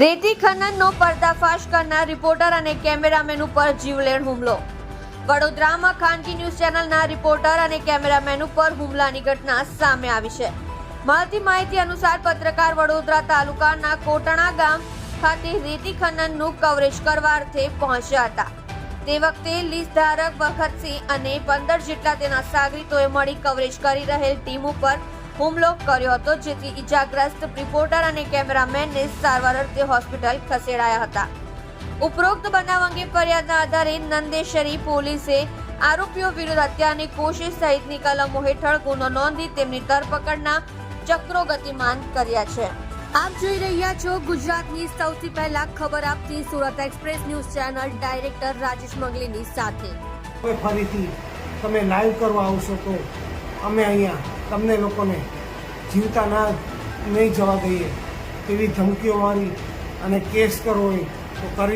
રેતી ખનનનો પર્દાફાશ કરનાર રિપોર્ટર અને કેમેરામેન ઉપર જીવલેણ હુમલો. વડોદરામાં ખાનગી ન્યૂઝ ચેનલના રિપોર્ટર અને કેમેરામેન ઉપર હુમલાની ઘટના સામે આવી છે. મળતી માહિતી અનુસાર પત્રકાર વડોદરા તાલુકાના કોટણા ગામ ખાતે રેતી ખનનનું કવરેજ કરવા અર્થે પહોંચ્યા હતા. તે વખતે લીઝ ધારક વખતસિંહ અને પંદર જેટલા તેના સાગરીતોએ મળી કવરેજ કરી રહેલ ટીમ ઉપર હુમલો કર્યો હતો, જેથી ઇજાગ્રસ્ત રિપોર્ટર અને કેમેરામેનને સારવાર અર્થે હોસ્પિટલ ખસેડાયા હતા. ઉપરોક્ત બનાવ અંગે ફરિયાદના આધારે નંદેશ્વરી પોલીસે આરોપીઓ વિરુદ્ધ હત્યાની કોશિશ સહિતની કલમો હેઠળ ગુનો નોંધી તેમની ધરપકડના ચક્રો ગતિમાન કર્યા છે. આપ જોઈ રહ્યા છો ગુજરાતની સૌથી પહેલા ખબર આપતી Surat express news channel director Rajesh મંગલીની સાથે. ફરીથી તમે લાઈવ કરવા આવશો તો અમે અહીંયા તમને લોકોને જીવતા ના નહીં જવા દઈએ તેવી ધમકીઓ મારી અને કેસ કરવો હોય તો કરી